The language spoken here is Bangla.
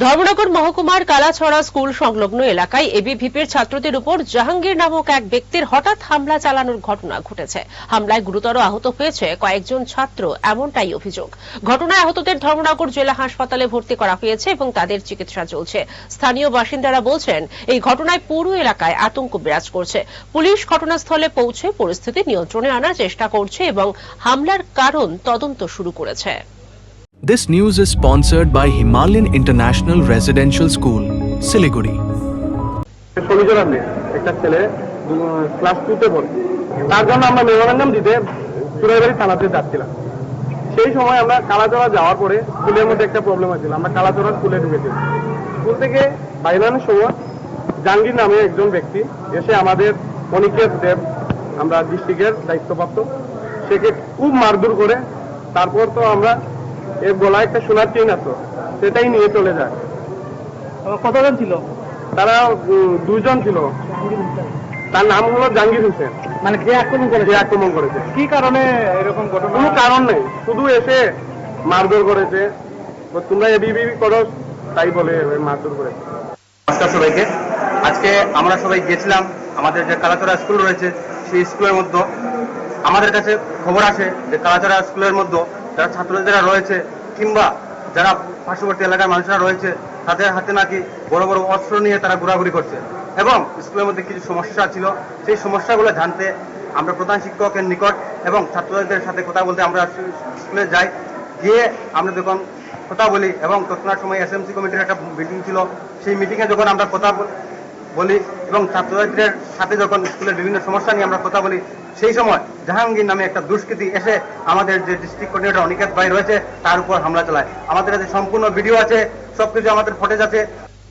ধর্মনগর মহকুমার কালাছড়া স্কুল সংলগ্ন এলাকায় এবিভিপির ছাত্রদের উপর জাহাঙ্গীর নামক এক ব্যক্তির হঠাৎ হামলা চালানোর ঘটনা ঘটেছে। হামলায় গুরুতর আহত হয়েছে কয়েকজন ছাত্র, এমনটাই অভিযোগ। ঘটনায় আহতদের ধর্মনগর জেলা হাসপাতালে ভর্তি করা হয়েছে এবং তাদের চিকিৎসা চলছে। স্থানীয় বাসিন্দারা বলছেন, এই ঘটনায় পুরো এলাকায় আতঙ্ক বিরাজ করছে। পুলিশ ঘটনাস্থলে পৌঁছে পরিস্থিতি নিয়ন্ত্রণে আনার চেষ্টা করছে এবং হামলার কারণ তদন্ত শুরু করেছে। This news is sponsored by Himalayan International Residential School, Siliguri. একটা ছেলে ক্লাস টুতে পড়ে। তার জন্য আমরা মেমোরান্ডাম দিতে চুরাইবাড়ি থানাতে যাচ্ছিলাম। সেই সময় আমরা কালাচড়া যাওয়ার পরে স্কুলের মধ্যে একটা প্রবলেম হয়েছিল। আমরা কালাচড়া স্কুলে ঢুকেছিলাম স্কুল থেকে বাইরানোর সময় জাহাঙ্গীর নামে একজন ব্যক্তি এসে আমাদের অনিকেত দেব আমরা ডিস্ট্রিক্টের দায়িত্বপ্রাপ্ত। সেকে খুব মারধর করে তারপর তো আমরা এর গলায় একটা সোনার চেইন আসতো সেটাই নিয়ে চলে যায়। কতজন ছিল? তারা দুজন ছিল। তার নাম হলো জাহাঙ্গীর হোসেন। মানে যে আক্রমণ যে করেছে আক্রমণ করেছে। কি কারণে এরকম ঘটনা? কোনো কারণ নেই। শুধু এসে মারধর করেছে। বা তোমরা এবিবি করো তাই বলে মারধর করেছে। নমস্কার সবাইকে। আজকে আমরা সবাই গেছিলাম। আমাদের যে কালাচড়া স্কুল রয়েছে সেই স্কুলের মধ্যে। আমাদের কাছে খবর আসে যে কালাচড়া স্কুলের মধ্যে যারা ছাত্র যারা রয়েছে, কিংবা যারা পার্শ্ববর্তী এলাকার মানুষরা রয়েছে, তাদের হাতে নাকি বড় বড় অস্ত্র নিয়ে তারা ঘোরাঘুরি করছে। এবং স্কুলের মধ্যে কিছু সমস্যা ছিল। সেই সমস্যাগুলো জানতে আমরা প্রধান শিক্ষকের নিকট এবং ছাত্রদের সাথে কথা বলতে আমরা স্কুলে যাই। গিয়ে আমরা যখন কথা বলি এবং তৎক্ষণাৎ সময় এসএমসি কমিটির একটা মিটিং ছিল। সেই মিটিংয়ে যখন আমরা কথা বলি এবং ছাত্রছাত্রীদের সাথে যখন স্কুলের বিভিন্ন সমস্যা নিয়ে আমরা কথা বলি, সেই সময় জাহাঙ্গীর নামে একটা দুষ্কৃতি এসে আমাদের যে ডিস্ট্রিক্ট কোঅর্ডিনেটর অনিকেত ভাই রয়েছে, তার উপর হামলা চালায়। আমাদের কাছে সম্পূর্ণ ভিডিও আছে, সবকিছু আমাদের ফুটেজ আছে।